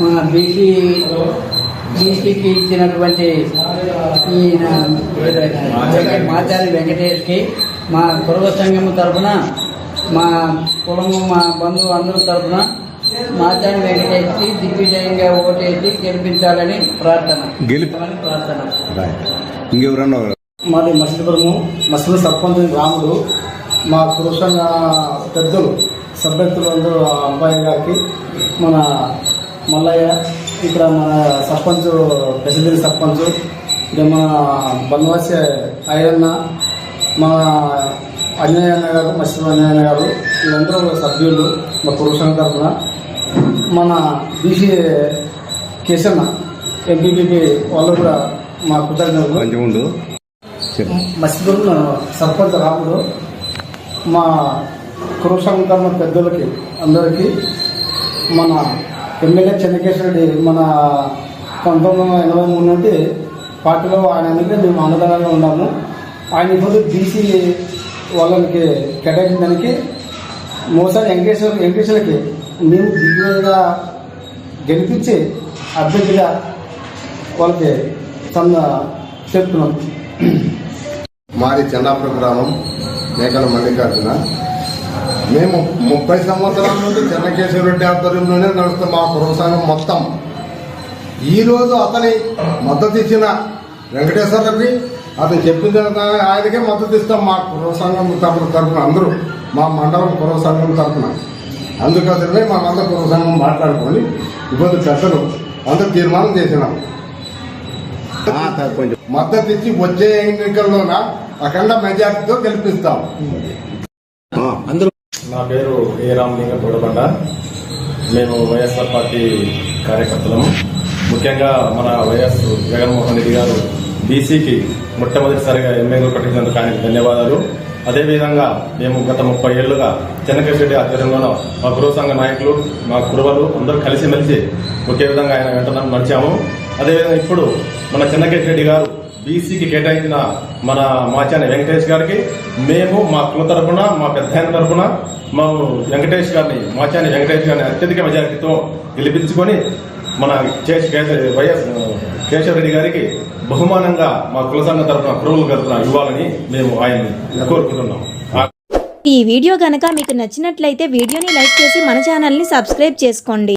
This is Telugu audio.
మన బీసీ బీసీకి ఇచ్చినటువంటి ఈయన మాచారి వెంకటేష్కి మా కురవ సంఘం తరఫున మా కులము మా బంధువు అందరి తరఫున మాచారి వెంకటేష్కి దిగ్విజయంగా ఓటేసి గెలిపించాలని ప్రార్థన. గెలిపి- అని ప్రార్థన. ఇంకెవరన్నా మాది మసిలిపురము మసిలి సర్పంచ్ రాముడు మా పురుషంగా పెద్దలు సభ్యర్థులు అందరూ ఆ అబ్బాయి గారికి మన మల్లయ్య ఇక్కడ మన సర్పంచ్ ప్రెసిడెంట్ సర్పంచ్ ఇంకా మన బంధువాసి అయ్యన్న మా అన్యాయ అన్న గారు మసిలి అన్యాయ అన్న గారు వీళ్ళందరూ సభ్యులు మా పురుషంగ తరఫున. మన బీసీ కేశన్న ఎంపీపీ వాళ్ళు కూడా మా కృతజ్ఞతలు. మసిపూర్ సర్పంచ్ రాముడు మా కురుసంకరణ పెద్దలకి అందరికీ మన ఎమ్మెల్యే చెన్నకేశ్వర రెడ్డి మన పంతొమ్మిది వందల ఎనభై మూడు నుండి పార్టీలో ఆయన అందుకే మేము అన్నదానంలో ఉన్నాము. ఆయన ఇప్పుడు బీసీ వాళ్ళకి కేటాయించడానికి మోసారి వెంకటేశ్వర వెంకటేశ్వరకి మేము దిగ్విజయంగా గెలిపించి అభ్యర్థిగా వాళ్ళకి తన చెప్తున్నాం. మాది చెన్నాపురం గ్రామం మేకల మల్లికార్జున. మేము ముప్పై సంవత్సరాల నుండి చెన్నకేశ్వర రెడ్డి ఆధ్వర్యంలోనే నడుస్తున్న మా పురసంఘం మొత్తం. ఈరోజు అతని మద్దతు ఇచ్చిన వెంకటేశ్వర రెడ్డి అతను చెప్పిన ఆయనకే మద్దతు ఇస్తాం మా పురసంఘం తరఫున తరఫున అందరూ మా మండలం పురసంఘం తరఫున అందుకోసమే మా మంద పురసంఘం మాట్లాడుకొని ఇప్పుడు పెద్దలు అందరూ తీర్మానం చేసినాం. మద్దతు ఇచ్చి వచ్చే ఎన్నికల్లోన అఖండ మెజార్టీతో గెలిపిస్తాం. అందరూ నా పేరు ఏ రామలింగ తోడబండ మేము వైఎస్ఆర్ పార్టీ కార్యకర్తలము. ముఖ్యంగా మన వైఎస్ జగన్మోహన్ రెడ్డి గారు బీసీకి మొట్టమొదటిసారిగా ఎమ్మెల్యేలు కట్టించినందుకు ఆయనకు ధన్యవాదాలు. అదేవిధంగా మేము గత ముప్పై ఏళ్ళుగా చెన్నకేశ్వర రెడ్డి ఆధ్వర్యంలోనూ మా గురువు సంఘ నాయకులు మా కురువలు అందరూ కలిసిమెలిసి ఒకే విధంగా ఆయన వెంట నడిచాము. అదేవిధంగా ఇప్పుడు మన చెన్నకేశ్వర రెడ్డి గారు బీసీకి కేటాయించిన మన మాచాని వెంకటేష్ గారికి మేము మా కుల తరపున మా పెద్ద తరపున మా వెంకటేష్ గారిని మాచాని వెంకటేష్ గారిని అత్యధిక మెజారిటీతో గెలిపించుకొని మన చేసి వైఎస్ కేశవ రెడ్డి గారికి బహుమానంగా మా కులసన్న తరఫున తరపున కురువుల ఇవ్వాలని మేము ఆయన్ని కోరుకుంటున్నాం. ఈ వీడియో గనక మీకు నచ్చినట్లయితే వీడియోని లైక్ చేసి మన ఛానల్ని సబ్స్క్రైబ్ చేసుకోండి.